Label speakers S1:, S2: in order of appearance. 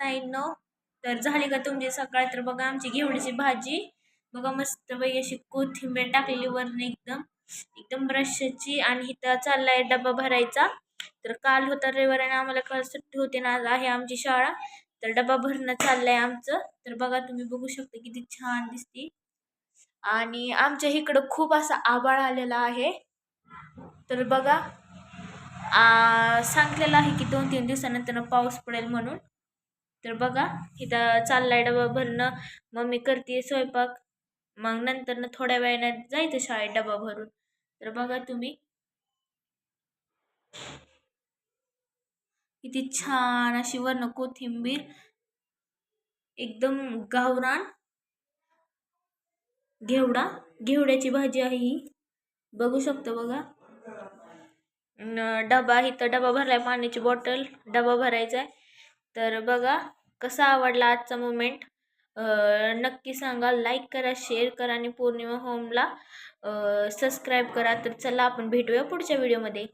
S1: ताईंनो तर झाली का तुमची सकाळ? तर बघा आमची घेवडीची भाजी. बघा मस्त पैकी अशी कोथिंबीर टाकलेली वरण एकदम. एकदम ब्रशची आणि इथं चाललाय डबा भरायचा. तर काल होता रविवार आणि आम्हाला काल सुट्टी होती ना आज आहे आमची शाळा. तर डबा भरणं चाललंय आमचं. तर बघा तुम्ही बघू शकता किती छान दिसते. आणि आमच्या इकडं खूप असा आबाळ आलेला आहे. तर बघा सांगलेलं सांगितलेलं आहे की दोन तीन दिवसानंतर पाऊस पडेल म्हणून. तर बघा इथं चाललाय डबा भरणं. मम्मी करते स्वयंपाक. मग नंतर ना थोड्या वेळानं जायचं शाळेत डबा भरून. तर बघा तुम्ही. किती छान अशी वर्ण कोथिंबीर. एकदम गावरान. घेवडा. घेवड्याची भाजी आहे ही. बघू शकतो बघा. डबा इथं डबा भरलाय पाण्याची बॉटल. डबा भरायचा आहे तर बघा कसा आवडला आजचा मुमेंट नक्की सांगा लाईक करा शेअर करा आणि पौर्णिमा होमला सबस्क्राईब करा. तर चला आपण भेटूया पुढच्या व्हिडिओमध्ये